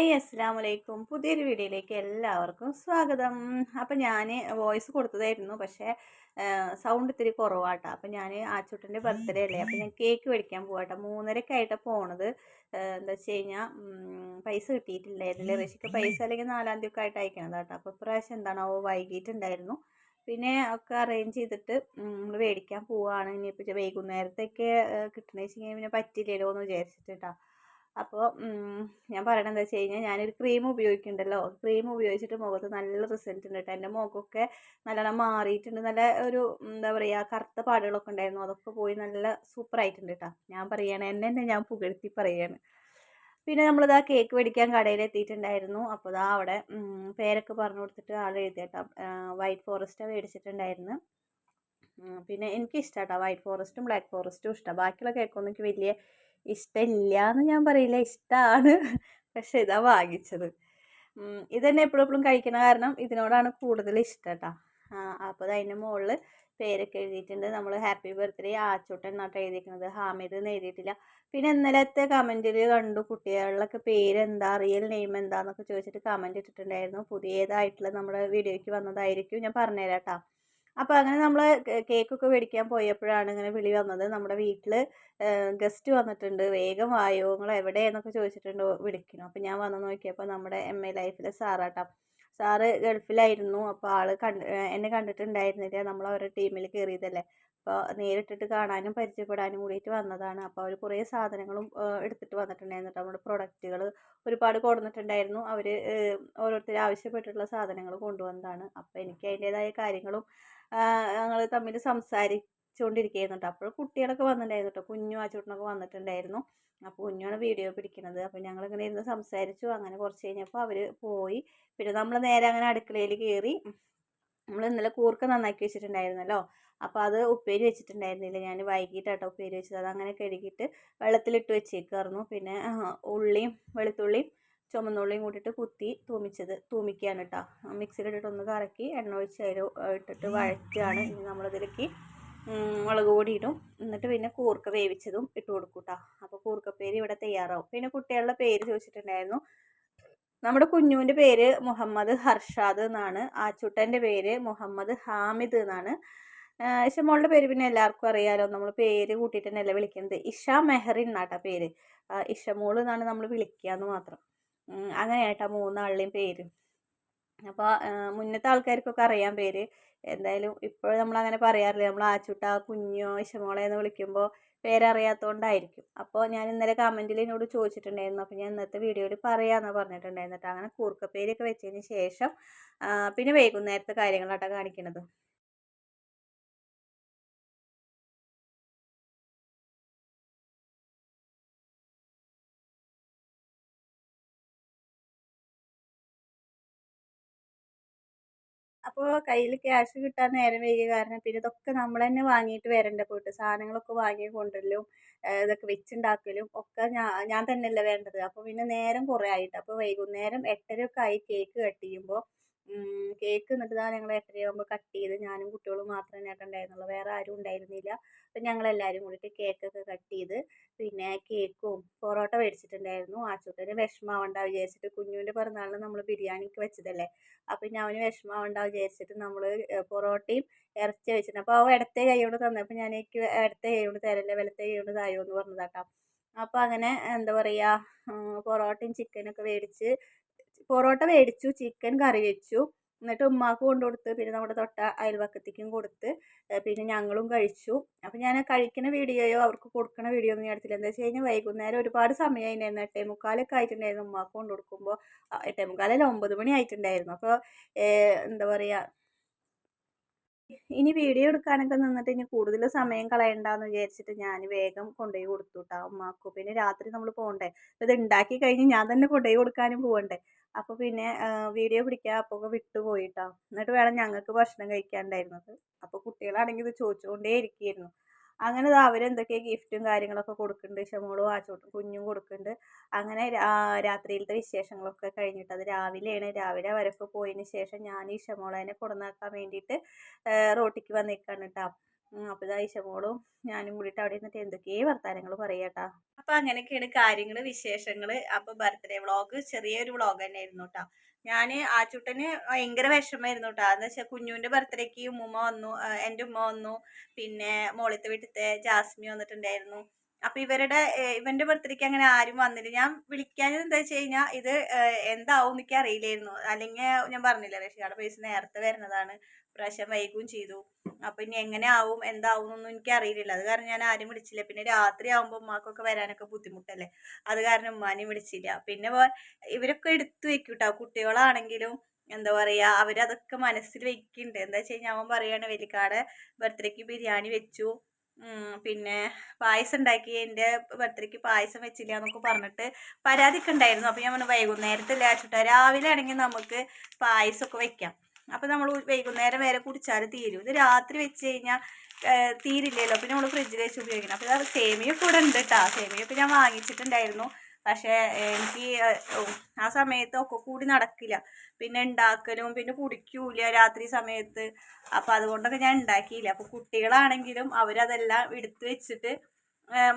Hi അസ്സാം വലൈക്കും പുതിയൊരു വീഡിയോയിലേക്ക് എല്ലാവർക്കും സ്വാഗതം. അപ്പം ഞാൻ വോയിസ് കൊടുത്തതായിരുന്നു പക്ഷേ സൗണ്ട് ഇത്തിരി കുറവാട്ടോ. അപ്പം ഞാൻ ആച്ചൂട്ടന്റെ ബർത്ത്ഡേ അല്ലേ? അപ്പം ഞാൻ കേക്ക് മേടിക്കാൻ പോവാട്ടോ. മൂന്നരക്കായിട്ടാണ് പോണത്. എന്താ വെച്ച് കഴിഞ്ഞാൽ പൈസ കിട്ടിയിട്ടില്ലായിരുന്നില്ല ഋഷിക്ക് പൈസ അല്ലെങ്കിൽ നാലാം തീയതി ഒക്കെ ആയിട്ട് അയക്കണത് കേട്ടോ. അപ്പോൾ ഇപ്രാവശ്യം എന്താണാവോ വൈകിട്ടുണ്ടായിരുന്നു. പിന്നെ ഒക്കെ അറേഞ്ച് ചെയ്തിട്ട് നമ്മൾ മേടിക്കാൻ പോവാണ്. ഇനിയിപ്പോൾ വൈകുന്നേരത്തേക്ക് കിട്ടണമെന്ന് വെച്ച് കഴിഞ്ഞാൽ പിന്നെ പറ്റില്ലല്ലോ എന്ന് വിചാരിച്ചിട്ട് അപ്പോൾ ഞാൻ പറയണത് എന്താ വെച്ച് കഴിഞ്ഞാൽ ഞാനൊരു ക്രീം ഉപയോഗിക്കുന്നുണ്ടല്ലോ. ക്രീം ഉപയോഗിച്ചിട്ട് മുഖത്ത് നല്ല റിസൾട്ട് ഉണ്ട് കേട്ടോ എന്റെ മുഖമൊക്കെ നല്ലോണം മാറിയിട്ടുണ്ട്. നല്ല ഒരു എന്താ പറയുക കറുത്ത പാടുകളൊക്കെ ഉണ്ടായിരുന്നു. അതൊക്കെ പോയി നല്ല സൂപ്പർ ആയിട്ടുണ്ട് കേട്ടോ ഞാൻ പറയുകയാണ് എന്നെ തന്നെ ഞാൻ പുകഴ്ത്തി പറയുകയാണ് പിന്നെ നമ്മളിതാ കേക്ക് മേടിക്കാൻ കടയിൽ എത്തിയിട്ടുണ്ടായിരുന്നു. അപ്പോൾ ഇതാ അവിടെ പേരൊക്കെ പറഞ്ഞു കൊടുത്തിട്ട് ആൾ എഴുതിയേട്ടാ വൈറ്റ് ഫോറസ്റ്റ് മേടിച്ചിട്ടുണ്ടായിരുന്നു. പിന്നെ എനിക്ക് കേട്ടോ വൈറ്റ് ഫോറസ്റ്റും ബ്ലാക്ക് ഫോറസ്റ്റും ഇഷ്ടമാണ് ബാക്കിയുള്ള കേക്കൊന്നും എനിക്ക് വലിയ ഇഷ്ടമില്ല എന്ന് ഞാൻ പറയില്ല ഇഷ്ടമാണ് പക്ഷെ ഇതാ വാങ്ങിച്ചത്. ഇതന്നെ എപ്പോഴും എപ്പോഴും കഴിക്കണ കാരണം ഇതിനോടാണ് കൂടുതൽ ഇഷ്ടം കേട്ടോ അപ്പോൾ അതിന്റെ മുകളിൽ പേരൊക്കെ എഴുതിയിട്ടുണ്ട്. നമ്മൾ ഹാപ്പി ബർത്ത്ഡേ ആച്ചോട്ടൻ എന്നാട്ടോ എഴുതിയിരിക്കുന്നത്. ഹാമിദ് എന്ന് എഴുതിയിട്ടില്ല. പിന്നെ ഇന്നലത്തെ കമന്റിൽ കണ്ടു കുട്ടികളിലൊക്കെ പേരെന്താ റിയൽ നെയിം എന്താന്നൊക്കെ ചോദിച്ചിട്ട് കമന്റ് ഇട്ടിട്ടുണ്ടായിരുന്നു. പുതിയതായിട്ടുള്ള നമ്മുടെ വീഡിയോയ്ക്ക് വന്നതായിരിക്കും ഞാൻ പറഞ്ഞുതരാം കേട്ടോ അപ്പോൾ അങ്ങനെ നമ്മൾ കേക്കൊക്കെ മേടിക്കാൻ പോയപ്പോഴാണ് ഇങ്ങനെ വിളി വന്നത്. നമ്മുടെ വീട്ടിൽ ഗസ്റ്റ് വന്നിട്ടുണ്ട്. വേഗം വായോ? നിങ്ങൾ എവിടെയെന്നൊക്കെ ചോദിച്ചിട്ടുണ്ട്. വിളിക്കണം അപ്പോൾ ഞാൻ വന്ന് നോക്കിയപ്പോൾ നമ്മുടെ എം എ ലൈഫിലെ സാറാട്ടോ. സാറ് ഗൾഫിലായിരുന്നു. അപ്പോൾ ആൾ കണ്ട് എന്നെ കണ്ടിട്ടുണ്ടായിരുന്നില്ല. നമ്മൾ അവരുടെ ടീമിൽ കയറിയതല്ലേ. അപ്പോൾ നേരിട്ടിട്ട് കാണാനും പരിചയപ്പെടാനും കൂടിയിട്ട് വന്നതാണ്. അപ്പോൾ അവർ കുറേ സാധനങ്ങളും എടുത്തിട്ട് വന്നിട്ടുണ്ടായിരുന്നു നമ്മുടെ പ്രൊഡക്റ്റുകൾ ഒരുപാട് കൊടുത്തിട്ടുണ്ടായിരുന്നു അവർ ഓരോരുത്തർ ആവശ്യപ്പെട്ടിട്ടുള്ള സാധനങ്ങൾ കൊണ്ടുവന്നതാണ്. അപ്പോൾ എനിക്ക് അതിന്റേതായ കാര്യങ്ങളും ഞങ്ങൾ തമ്മിൽ സംസാരിച്ചുകൊണ്ടിരിക്കുകയായിരുന്നു കേട്ടോ അപ്പോൾ കുട്ടികളൊക്കെ വന്നിട്ടുണ്ടായിരുന്നു കേട്ടോ കുഞ്ഞു ആച്ചൂട്ടനൊക്കെ വന്നിട്ടുണ്ടായിരുന്നു. അപ്പോൾ കുഞ്ഞാണ് വീഡിയോ പിടിക്കുന്നത് അപ്പോൾ ഞങ്ങളിങ്ങനെ ഇരുന്ന് സംസാരിച്ചു. അങ്ങനെ കുറച്ച് കഴിഞ്ഞപ്പോൾ അവർ പോയി. പിന്നെ നമ്മൾ നേരെ അങ്ങനെ അടുക്കളയിൽ കയറി നമ്മൾ ഇന്നലെ കൂർക്ക നന്നാക്കി വെച്ചിട്ടുണ്ടായിരുന്നല്ലോ. അപ്പോൾ അത് ഉപ്പേരി വെച്ചിട്ടുണ്ടായിരുന്നില്ല. ഞാൻ വൈകിട്ടാട്ടോ ഉപ്പേരി വെച്ചത്. അത് അങ്ങനെ കഴുകിയിട്ട് വെള്ളത്തിലിട്ട് വെച്ചേക്കായിരുന്നു പിന്നെ ഉള്ളിയും വെളുത്തുള്ളിയും ചുമന്നുള്ളിയും കൂട്ടിയിട്ട് കുത്തി തൂമിച്ചത്. തൂമിക്കുകയാണ് കേട്ടോ മിക്സിയിലിട്ടിട്ട് ഒന്ന് കറക്കി എണ്ണ ഒഴിച്ച് അതിൽ ഇട്ടിട്ട് വഴറ്റുകയാണ് ഇനി നമ്മളതിലേക്ക് മുളക് പൊടി ഇടും. എന്നിട്ട് പിന്നെ കൂർക്ക വേവിച്ചതും ഇട്ട് കൊടുക്കും കേട്ടോ അപ്പോൾ കൂർക്കപ്പേര് ഇവിടെ തയ്യാറാവും. പിന്നെ കുട്ടികളുടെ പേര് ചോദിച്ചിട്ടുണ്ടായിരുന്നു. നമ്മുടെ കുഞ്ഞുവിന്റെ പേര് മുഹമ്മദ് ഹർഷാദ് എന്നാണ്. ആച്ചുട്ടന്റെ പേര് മുഹമ്മദ് ഹാമിദ് എന്നാണ്. ഇഷമോളുടെ പേര് പിന്നെ എല്ലാവർക്കും അറിയാലോ. നമ്മൾ പേര് കൂട്ടിയിട്ട് തന്നെയല്ലേ വിളിക്കുന്നത്. ഇഷ മെഹറിൻ എന്നാട്ടാ പേര്. ഇഷമോൾ എന്നാണ് നമ്മൾ വിളിക്കുക എന്ന് മാത്രം. അങ്ങനെയായിട്ടാ മൂന്നാളുടെയും പേര്. അപ്പോൾ മുന്നത്തെ ആൾക്കാർക്കൊക്കെ അറിയാം പേര്. എന്തായാലും ഇപ്പോൾ നമ്മൾ അങ്ങനെ പറയാറില്ല. നമ്മൾ ആച്ചുട്ട കുഞ്ഞോ ഇഷമോളെ എന്ന് വിളിക്കുമ്പോൾ പേരറിയാത്തതുകൊണ്ടായിരിക്കും അപ്പോൾ ഞാൻ ഇന്നലെ കമന്റിൽ എന്നോട് ചോദിച്ചിട്ടുണ്ടായിരുന്നു. അപ്പോൾ ഞാൻ ഇന്നത്തെ വീഡിയോയിൽ പറയാമെന്ന് പറഞ്ഞിട്ടുണ്ടായിരുന്നു കേട്ടോ അങ്ങനെ കൂർക്കപ്പേരൊക്കെ വെച്ചതിന് ശേഷം പിന്നെ വൈകുന്നേരത്തെ കാര്യങ്ങളാട്ടോ കാണിക്കുന്നത് അപ്പോൾ കയ്യിൽ ക്യാഷ് കിട്ടാൻ നേരം വൈകിയ കാരണം പിന്നെ ഇതൊക്കെ നമ്മൾ തന്നെ വാങ്ങിയിട്ട് വരണ്ട പോയിട്ട് സാധനങ്ങളൊക്കെ വാങ്ങി കൊണ്ടുവരലും ഇതൊക്കെ വെച്ചുണ്ടാക്കലും ഒക്കെ ഞാൻ ഞാൻ തന്നെയല്ലേ വേണ്ടത്. അപ്പോൾ പിന്നെ നേരം കുറേ ആയിട്ട്. അപ്പോൾ വൈകുന്നേരം എട്ടരയൊക്കെ ആയി കേക്ക് കട്ട് ചെയ്യുമ്പോൾ കേക്ക് എന്നിട്ട് ഇതാ ഞങ്ങൾ എട്ടരയാകുമ്പോൾ കട്ട് ചെയ്ത് ഞാനും കുട്ടികളും മാത്രമേ നേട്ടം ഉണ്ടായിരുന്നുള്ളൂ. വേറെ ആരും ഉണ്ടായിരുന്നില്ല. അപ്പം ഞങ്ങളെല്ലാവരും കൂടിയിട്ട് കേക്കൊക്കെ കട്ട് ചെയ്ത് പിന്നെ കേക്കും പൊറോട്ട മേടിച്ചിട്ടുണ്ടായിരുന്നു. ആച്ചൂട്ടന് വിഷമാവണ്ട വിചാരിച്ചിട്ട് കുഞ്ഞുവിന്റെ പിറന്നാളിന് നമ്മൾ ബിരിയാണിക്ക് വെച്ചതല്ലേ. അപ്പം ഞാൻ അവന് വിഷമാവണ്ട വിചാരിച്ചിട്ട് നമ്മൾ പൊറോട്ടയും ഇറച്ചി വെച്ചിട്ടുണ്ട്. അപ്പോൾ അവൻ ഇടത്തെ കൈ കൊണ്ട് തന്നപ്പോൾ ഞാൻ എനിക്ക് ഇടത്തെ കൈ കൊണ്ട് തരല്ലേ വലത്തെ കൈ കൊണ്ട് തായോ എന്ന് പറഞ്ഞതാട്ടോ അപ്പോൾ അങ്ങനെ എന്താ പറയുക പൊറോട്ടയും ചിക്കനൊക്കെ മേടിച്ച് പൊറോട്ട മേടിച്ചു ചിക്കൻ കറി വെച്ചു. എന്നിട്ട് ഉമ്മാക്ക് കൊണ്ടു കൊടുത്ത് പിന്നെ നമ്മുടെ തൊട്ട അയൽവക്കത്തേക്കും കൊടുത്ത് പിന്നെ ഞങ്ങളും കഴിച്ചു. അപ്പം ഞാൻ കഴിക്കുന്ന വീഡിയോയോ അവർക്ക് കൊടുക്കുന്ന വീഡിയോ ഒന്നും ഞാൻ എടുത്തില്ല. എന്താ വെച്ച് കഴിഞ്ഞാൽ വൈകുന്നേരം ഒരുപാട് സമയമായിട്ടുണ്ടായിരുന്നു എട്ടേ മുക്കാലൊക്കെ ആയിട്ടുണ്ടായിരുന്നു ഉമ്മാക്ക് കൊണ്ടു കൊടുക്കുമ്പോൾ എട്ടേ മുക്കാലല്ല ഒമ്പത് മണി ആയിട്ടുണ്ടായിരുന്നു. അപ്പോൾ എന്താ പറയുക ഇനി വീഡിയോ എടുക്കാനൊക്കെ നിന്നിട്ട് ഇനി കൂടുതൽ സമയം കളയണ്ടെന്ന് വിചാരിച്ചിട്ട് ഞാൻ വേഗം കൊണ്ടുപോയി കൊടുത്തു കേട്ടോ അമ്മാക്കു പിന്നെ രാത്രി നമ്മൾ പോകണ്ടേ ഇത് ഉണ്ടാക്കി കഴിഞ്ഞ് ഞാൻ തന്നെ കൊണ്ടുപോയി കൊടുക്കാനും പോകണ്ടേ അപ്പോൾ പിന്നെ വീഡിയോ പിടിക്കാൻ അപ്പോൾ വിട്ടുപോയിട്ടോ എന്നിട്ട് വേണം ഞങ്ങൾക്ക് ഭക്ഷണം കഴിക്കാണ്ടായിരുന്നത്. അപ്പോൾ കുട്ടികളാണെങ്കിൽ ഇത് ചോദിച്ചുകൊണ്ടേ ഇരിക്കുകയായിരുന്നു അങ്ങനെ അവർ അവരെന്തൊക്കെ ഗിഫ്റ്റും കാര്യങ്ങളൊക്കെ കൊടുക്കുന്നുണ്ട് ഷമോളും ആച്ചോട്ടും കുഞ്ഞും കൊടുക്കുന്നുണ്ട് അങ്ങനെ രാത്രിയിലത്തെ വിശേഷങ്ങളൊക്കെ കഴിഞ്ഞിട്ട് അത് രാവിലെയാണ്. രാവിലെ അവരൊക്കെ പോയതിന് ശേഷം ഞാൻ ഈ ഷമോളേനെ കൊടുന്നാക്കാൻ വേണ്ടിയിട്ട് റോട്ടിക്ക് വന്നിരിക്കുകയാണ് കേട്ടോ അപ്പോൾ ഇത് ഐശമോളും ഞാനും കൂടിയിട്ട് അവിടെ നിന്നിട്ട് എന്തൊക്കെയോ വർത്താനങ്ങൾ പറയാട്ടാ അപ്പോൾ അങ്ങനെയൊക്കെയാണ് കാര്യങ്ങൾ വിശേഷങ്ങൾ അപ്പോൾ ബർത്ത്ഡേ വ്ളോഗ് ചെറിയൊരു വ്ളോഗ് തന്നെ ആയിരുന്നു കേട്ടോ ഞാൻ ആച്ചൂട്ടന് ഭയങ്കര വിഷമമായിരുന്നു കേട്ടോ എന്ന് വെച്ചാൽ കുഞ്ഞുവിന്റെ ബർത്ത്ഡേക്ക് ഉമ്മ വന്നു എന്റെ ഉമ്മ വന്നു. പിന്നെ മോളിത്തെ വീട്ടിലത്തെ ജാസ്മി വന്നിട്ടുണ്ടായിരുന്നു. അപ്പൊ ഇവരുടെ ഇവന്റെ ബർത്ത്ഡേക്ക് അങ്ങനെ ആരും വന്നില്ല. ഞാൻ വിളിക്കാൻ എന്താ വെച്ച് കഴിഞ്ഞാൽ ഇത് എന്താവും എനിക്ക് അറിയില്ലായിരുന്നു അല്ലെങ്കിൽ ഞാൻ പറഞ്ഞില്ല റഷ്യയുടെ പൈസ നേരത്തെ വരുന്നതാണ്. പ്രാവശ്യം വൈകും ചെയ്തു. അപ്പൊ ഇനി എങ്ങനെ ആവും എന്താവും ഒന്നും എനിക്ക് അറിയില്ല. അത് കാരണം ഞാൻ ആരും വിളിച്ചില്ല. പിന്നെ രാത്രി ആവുമ്പോൾ ഉമ്മാക്കൊക്കെ വരാനൊക്കെ ബുദ്ധിമുട്ടല്ലേ? അത് കാരണം ഉമ്മാനെയും വിളിച്ചില്ല. പിന്നെ ഇവരൊക്കെ എടുത്തു വെക്കും കുട്ടികളാണെങ്കിലും എന്താ പറയാ അവരതൊക്കെ മനസ്സിൽ വെക്കുന്നുണ്ട് എന്താ വെച്ച് കഴിഞ്ഞാൽ അവൻ പറയാണ് വലിക്കാട് ബർത്ത്ഡേക്ക് ബിരിയാണി വെച്ചു. പിന്നെ പായസം ഉണ്ടാക്കി. എന്റെ ബർത്ത്ഡേക്ക് പായസം വെച്ചില്ല എന്നൊക്കെ പറഞ്ഞിട്ട് പരാതിയൊക്കെ ഉണ്ടായിരുന്നു. അപ്പോൾ ഞാൻ പറഞ്ഞു വൈകുന്നേരത്തെ അച്ചുട്ടാ രാവിലെ ആണെങ്കിൽ നമുക്ക് പായസമൊക്കെ വെക്കാം. അപ്പോൾ നമ്മൾ വൈകുന്നേരം വരെ കുടിച്ചാൽ തീരും. ഇത് രാത്രി വെച്ച് കഴിഞ്ഞാൽ തീരില്ലല്ലോ. പിന്നെ നമ്മൾ ഫ്രിഡ്ജിൽ വെച്ച് ഉപയോഗിക്കണം. അപ്പോൾ അത് സേമിയൊക്കെ ഇവിടെ ഉണ്ട് കേട്ടോ സേമിയൊക്കെ ഞാൻ വാങ്ങിച്ചിട്ടുണ്ടായിരുന്നു. പക്ഷേ എനിക്ക് ആ സമയത്ത് ഒക്കെ കൂടി നടക്കില്ല. പിന്നെ ഉണ്ടാക്കലും പിന്നെ കുടിക്കൂല രാത്രി സമയത്ത്. അപ്പോൾ അതുകൊണ്ടൊക്കെ ഞാൻ ഉണ്ടാക്കിയില്ല അപ്പോൾ കുട്ടികളാണെങ്കിലും അവരതെല്ലാം എടുത്തു വെച്ചിട്ട്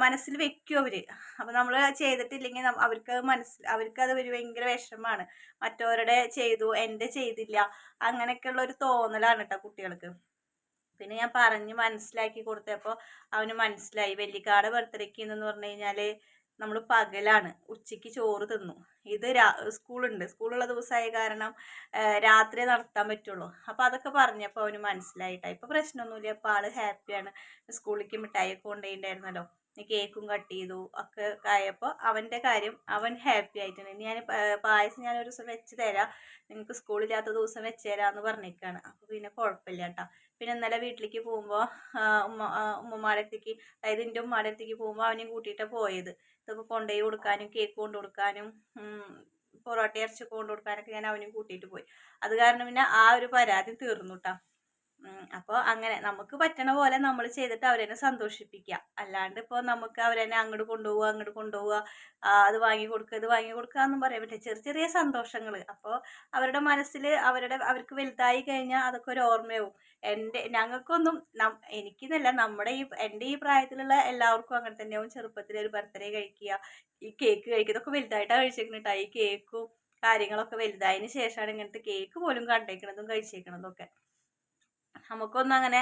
മനസ്സിൽ വെക്കും അവർ അപ്പൊ നമ്മൾ ചെയ്തിട്ടില്ലെങ്കിൽ അവർക്ക് മനസ്സിൽ അവർക്ക് അത് ഒരു ഭയങ്കര വിഷമമാണ് മറ്റവരുടെ ചെയ്തു എന്റെ ചെയ്തില്ല. അങ്ങനെയൊക്കെയുള്ള ഒരു തോന്നലാണ് കേട്ടോ കുട്ടികൾക്ക്. പിന്നെ ഞാൻ പറഞ്ഞ് മനസ്സിലാക്കി കൊടുത്തപ്പോൾ അവന് മനസ്സിലായി. വെല്ലിക്കാട് ബർത്ത്ഡേക്ക് എന്ന് പറഞ്ഞു കഴിഞ്ഞാൽ നമ്മൾ പകലാണ്. ഉച്ചയ്ക്ക് ചോറ് തിന്നു. ഇത് രാ സ്കൂളുണ്ട്. സ്കൂളുള്ള ദിവസമായ കാരണം രാത്രി നടത്താൻ പറ്റുള്ളൂ. അപ്പോൾ അതൊക്കെ പറഞ്ഞപ്പോൾ അവന് മനസ്സിലായിട്ടാ. ഇപ്പോൾ പ്രശ്നമൊന്നുമില്ല അപ്പോൾ ആൾ ഹാപ്പിയാണ്. സ്കൂളിലേക്ക് മിഠായിയൊക്കെ കൊണ്ടുപോയിട്ടുണ്ടായിരുന്നല്ലോ കേക്കും കട്ട് ചെയ്തു. ഒക്കെ ആയപ്പോൾ അവന്റെ കാര്യം അവൻ ഹാപ്പി ആയിട്ടുണ്ട് ഇനി ഞാൻ പായസം ഞാൻ ഒരു ദിവസം വെച്ച് തരാം. നിങ്ങൾക്ക് സ്കൂളില്ലാത്ത ദിവസം വെച്ച് തരാമെന്ന് പറഞ്ഞേക്കാണ്. അപ്പോൾ പിന്നെ കുഴപ്പമില്ല കേട്ടോ പിന്നെ ഇന്നലെ വീട്ടിലേക്ക് പോകുമ്പോൾ ഉമ്മ അടുത്തേക്ക് അതായത് എന്റെ ഉമ്മയുടെ അടുത്തേക്ക് പോകുമ്പോൾ അവനെയും കൂട്ടിയിട്ടാണ് പോയത്. ഇതൊക്കെ കൊണ്ടുപോയി കൊടുക്കാനും കേക്ക് കൊണ്ടു കൊടുക്കാനും പൊറോട്ട ഇറച്ചി കൊണ്ടു കൊടുക്കാനൊക്കെ ഞാൻ അവനെയും കൂട്ടിയിട്ട് പോയി. അത് കാരണം പിന്നെ ആ ഒരു പരാതി തീർന്നു കേട്ടോ അപ്പോൾ അങ്ങനെ നമുക്ക് പറ്റണ പോലെ നമ്മൾ ചെയ്തിട്ട് അവരെന്നെ സന്തോഷിപ്പിക്കുക അല്ലാണ്ട് ഇപ്പോൾ നമുക്ക് അവരെന്നെ അങ്ങോട്ട് കൊണ്ടുപോവുക അങ്ങോട്ട് കൊണ്ടുപോവുക അത് വാങ്ങി കൊടുക്കുക ഇത് വാങ്ങി കൊടുക്കുക എന്നും പറയാൻ പറ്റില്ല. ചെറിയ ചെറിയ സന്തോഷങ്ങൾ അപ്പോൾ അവരുടെ മനസ്സിൽ അവരുടെ അവർക്ക് വലുതായി കഴിഞ്ഞാൽ അതൊക്കെ ഒരു ഓർമ്മയാവും. എന്റെ ഞങ്ങൾക്കൊന്നും എനിക്കെന്നല്ല നമ്മുടെ ഈ എന്റെ ഈ പ്രായത്തിലുള്ള എല്ലാവർക്കും അങ്ങനെ തന്നെയാവും. ചെറുപ്പത്തിൽ ഒരു ബർത്ത്ഡേ കഴിക്കുക ഈ കേക്ക് കഴിക്കുക ഇതൊക്കെ വലുതായിട്ടാണ് കഴിച്ചേക്കണേട്ടാ ഈ കേക്കും കാര്യങ്ങളൊക്കെ വലുതായതിനു ശേഷമാണ് ഇങ്ങനത്തെ കേക്ക് പോലും കണ്ടേക്കണതും കഴിച്ചേക്കണതും ഒക്കെ. നമുക്കൊന്നും അങ്ങനെ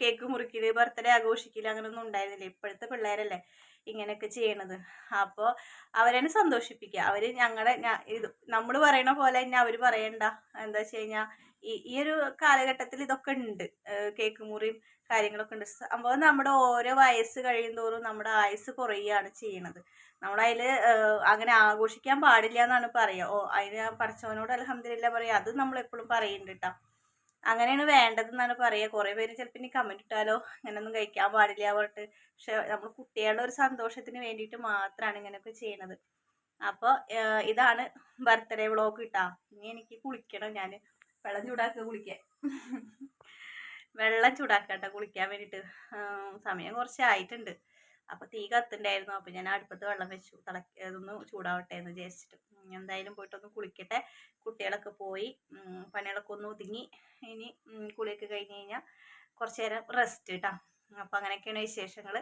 കേക്ക് മുറിക്കൽ ബർത്ത്ഡേ ആഘോഷിക്കൽ അങ്ങനെയൊന്നും ഉണ്ടായിരുന്നില്ല. ഇപ്പോഴത്തെ പിള്ളേരല്ലേ ഇങ്ങനെയൊക്കെ ചെയ്യണത്. അപ്പോൾ അവരെന്നെ സന്തോഷിപ്പിക്കുക. അവർ ഞങ്ങളുടെ ഇത് നമ്മൾ പറയണ പോലെ തന്നെ അവർ പറയണ്ട. എന്താ വെച്ച് കഴിഞ്ഞാൽ ഈ ഈ ഒരു കാലഘട്ടത്തിൽ ഇതൊക്കെ ഉണ്ട്. കേക്ക് മുറിയും കാര്യങ്ങളൊക്കെ ഉണ്ട്. സംഭവം നമ്മുടെ ഓരോ വയസ്സ് കഴിയുന്തോറും നമ്മുടെ ആയുസ് കുറയുകയാണ് ചെയ്യണത്. നമ്മളതിൽ അങ്ങനെ ആഘോഷിക്കാൻ പാടില്ല എന്നാണ് പറയുക ഓ അതിന് പഠിച്ചവനോട് അലഹമില്ല പറയുക അത് നമ്മൾ എപ്പോഴും പറയുന്നുണ്ട് കേട്ടോ അങ്ങനെയാണ് വേണ്ടതെന്നാണ് പറയുക കുറേ പേര് ചിലപ്പോൾ ഇനി കമന്റ് ഇട്ടാലോ? ഇങ്ങനെയൊന്നും കഴിക്കാൻ പാടില്ല പറഞ്ഞിട്ട്. പക്ഷെ നമ്മൾ കുട്ടികളുടെ ഒരു സന്തോഷത്തിന് വേണ്ടിയിട്ട് മാത്രമാണ് ഇങ്ങനെയൊക്കെ ചെയ്യണത്. അപ്പോൾ ഇതാണ് ബർത്ത്ഡേ വ്ളോഗ് കിട്ടാ ഇനി എനിക്ക് കുളിക്കണം ഞാൻ വെള്ളം ചൂടാക്കുക കുളിക്കാൻ. വെള്ളം ചൂടാക്കട്ടെ കുളിക്കാൻ വേണ്ടിയിട്ട് സമയം കുറച്ച് ആയിട്ടുണ്ട്. അപ്പോൾ തീ കത്തുണ്ടായിരുന്നു. അപ്പോൾ ഞാൻ അടുപ്പത്ത് വെള്ളം വെച്ചു. തിളക്കൊന്ന് ചൂടാവട്ടെ എന്ന് വിചാരിച്ചിട്ട്. എന്തായാലും പോയിട്ടൊന്ന് കുളിക്കട്ടെ. കുട്ടികളൊക്കെ പോയി. പണികളൊക്കെ ഒന്ന് ഒതുങ്ങി. ഇനി കുളിയൊക്കെ കഴിഞ്ഞ് കഴിഞ്ഞാൽ കുറച്ച് നേരം റെസ്റ്റ് കേട്ടോ അപ്പോൾ അങ്ങനെയൊക്കെയാണ് വിശേഷങ്ങൾ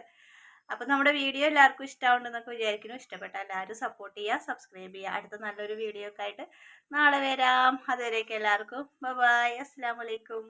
അപ്പോൾ നമ്മുടെ വീഡിയോ എല്ലാവർക്കും ഇഷ്ടമുണ്ടെന്നൊക്കെ വിചാരിക്കുന്നു. ഇഷ്ടപ്പെട്ട എല്ലാവരും സപ്പോർട്ട് ചെയ്യുക സബ്സ്ക്രൈബ് ചെയ്യുക അടുത്ത നല്ലൊരു വീഡിയോ ഒക്കെ ആയിട്ട് നാളെ വരാം. അതുവരെയൊക്കെ എല്ലാവർക്കും. ബൈ അസ്സാം വലൈക്കും